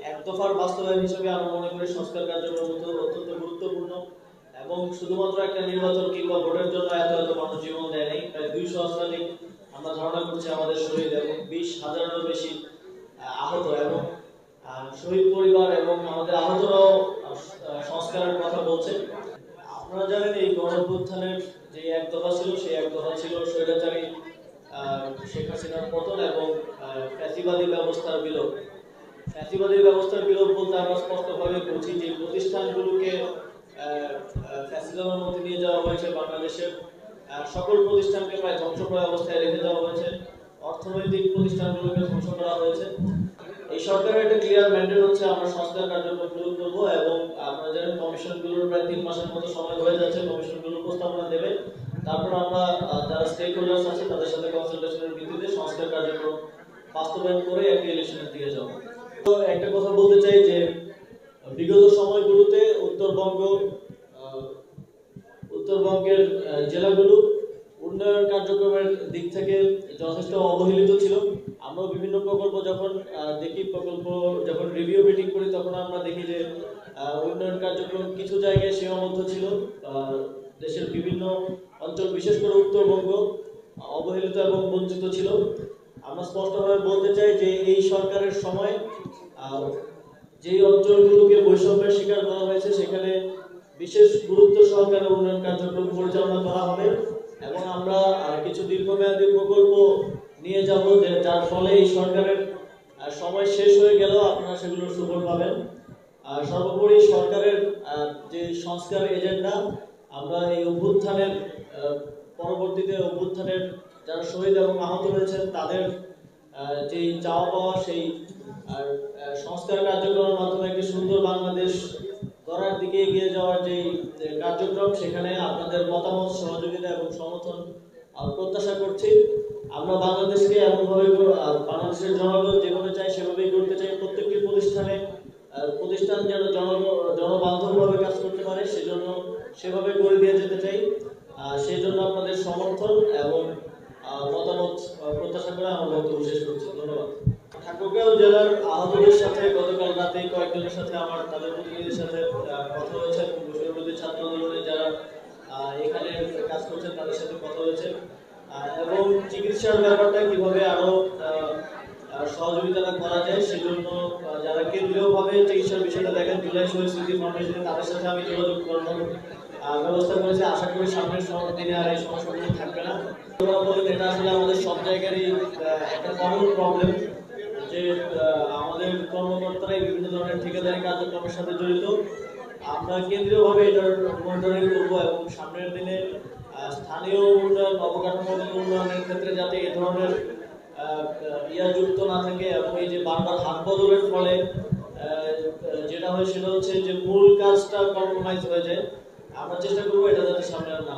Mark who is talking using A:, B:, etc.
A: এক বাস্তবায়ন হিসেবে আমরা মনে করি সংস্কার কার্যক্রম অত্যন্ত গুরুত্বপূর্ণ এবং শুধুমাত্র একটা নির্বাচন কিংবা ভোটের জন্য এত এত মানুষ জীবন দেয় নাই, প্রায় দুই সহস্রাধিক আমরা ধারণা করছি আমাদের শহীদ এবং বিশ হাজারেরও বেশি আহত এবং শহীদ পরিবার এবং আমাদের আহতরাও সংস্কারের কথা বলছে আপনারা জানেন এই গণঅভ্যুত্থানের যে এক দফা ছিল, সেই এক দফা ছিল স্বৈরাচারী শেখ হাসিনার পতন এবং ফ্যাসিবাদী ব্যবস্থার বিলোপ। ফ্যাসিবাদী ব্যবস্থার বিলোপ বলতে আমরা স্পষ্টভাবে বুঝি যে প্রতিষ্ঠানগুলোকে ফ্যাসিজমের মধ্যে নিয়ে যাওয়া হয়েছে বাংলাদেশের। সকল প্রতিষ্ঠানকে প্রায় ধ্বংসপ্রায় অবস্থায় রেখে দেওয়া হয়েছে। অর্থনৈতিক প্রতিষ্ঠানগুলোকে ধ্বংস করা হয়েছে। এই সরকারের একটা ক্লিয়ার ম্যান্ডেট হচ্ছে আমরা সংস্কার কার্যক্রম শুরু করব এবং আপনারা জানেন কমিশনগুলোর প্রায় তিন মাসের মতো সময় হয়ে যাচ্ছে, কমিশনগুলো উপস্থাপনা দেবে। তারপর আমরা যারা স্টেক হোল্ডার্স আছে তাদের সাথে কনসালটেশনের ভিত্তিতে সংস্কার কার্যক্রম বাস্তবায়ন করে একটি ইলেকশনের দিকে যাব। একটা কথা বলতে চাই যে, বিগত সময়গুলোতে উত্তরবঙ্গ উত্তরবঙ্গের জেলাগুলো উন্নয়ন কার্যক্রমের দিক থেকে যথেষ্ট অবহেলিত ছিল। আমরা বিভিন্ন প্রকল্প যখন দেখি, প্রকল্প যখন রিভিউ মিটিং করি, তখন আমরা দেখি যে উন্নয়ন কার্যক্রম কিছু জায়গায় সীমাবদ্ধ ছিল। দেশের বিভিন্ন অঞ্চল, বিশেষ করে উত্তরবঙ্গ, অবহেলিত এবং বঞ্চিত ছিল। আমরা স্পষ্টভাবে বলতে চাই যে এই সরকারের সময় যেই অঞ্চলগুলোকে বৈষম্যের শিকার করা হয়েছে, সেখানে বিশেষ গুরুত্ব সহকারে উন্নয়ন কার্যক্রম পরিচালনা করা হবে এবং আমরা কিছু দীর্ঘমেয়াদী প্রকল্প নিয়ে যাব, যে যার ফলে এই সরকারের সময় শেষ হয়ে গেলেও আপনারা সেগুলোর সুফল পাবেন। আর সর্বোপরি সরকারের যে সংস্কার এজেন্ডা, আমরা এই অভ্যুত্থানের পরবর্তীতে অভ্যুত্থানের যারা শহীদ এবং আহত হয়েছেন, তাদের যেই চাওয়া পাওয়া, সেই সংস্কার কার্যক্রমের মাধ্যমে একটি সুন্দর বাংলাদেশ গড়ার দিকে এগিয়ে যাওয়ার যে কার্যক্রম, সেখানে আপনাদের মতামত, সহযোগিতা এবং সমর্থন প্রত্যাশা করছি। আমরা বাংলাদেশকে এমনভাবে বাংলাদেশের জনগণ যেভাবে চাই সেভাবেই করতে চাই। প্রত্যেকটি প্রতিষ্ঠানে প্রতিষ্ঠান যেন জন জনবান্ধবভাবে কাজ করতে পারে, সেজন্য সেভাবে করে দিয়ে যেতে চাই। সেই জন্য আপনাদের সমর্থন এবং মতামত প্রত্যাশা করে আমার বক্তব্য শেষ করছি। ধন্যবাদ। ঠাকুরগাঁও জেলার আহতদের সাথে গতকাল রাতে কয়েকজনের সাথে আমার তাদের প্রতিনিধির সাথে কথা হয়েছে বিশ্ববিদ্যালয় ছাত্র আন্দোলনে যারা এখানে কাজ করছেন তাদের সাথে কথা হয়েছে। এবং চিকিৎসার ব্যাপারটা কীভাবে আরও আহ, আহ, সহযোগিতা করা যায় সেজন্য যারা কেন্দ্রীয়ভাবে চিকিৎসার বিষয়টা দেখেন জুলাই স্মৃতি ফাউন্ডেশনে তাদের সাথে আমি যোগাযোগ আহ, ব্যবস্থা করেছি। আশা করি সামনের সম- দিনে আর এই সমস্যাগুলো থাকবে না। বলেন এটা আসলে আমাদের সব জায়গারই একটা কমন প্রবলেম যে আমাদের কর্মকর্তারাই বিভিন্ন ধরনের ঠিকাদারি কার্যক্রমের সাথে জড়িত। আমরা কেন্দ্রীয়ভাবে এটার মনিটরিং করব এবং সামনের দিনে স্থানীয় উন্নয়ন, অবকাঠামোগত উন্নয়নের ক্ষেত্রে যাতে এ ধরনের ইয়া যুক্ত না থাকে এবং এই যে বারবার হাত বদলের ফলে যেটা হয় সেটা হচ্ছে যে মূল কাজটা কম্প্রোমাইজ হয়ে যায়। আমরা চেষ্টা করব এটা যাতে সামনে আর না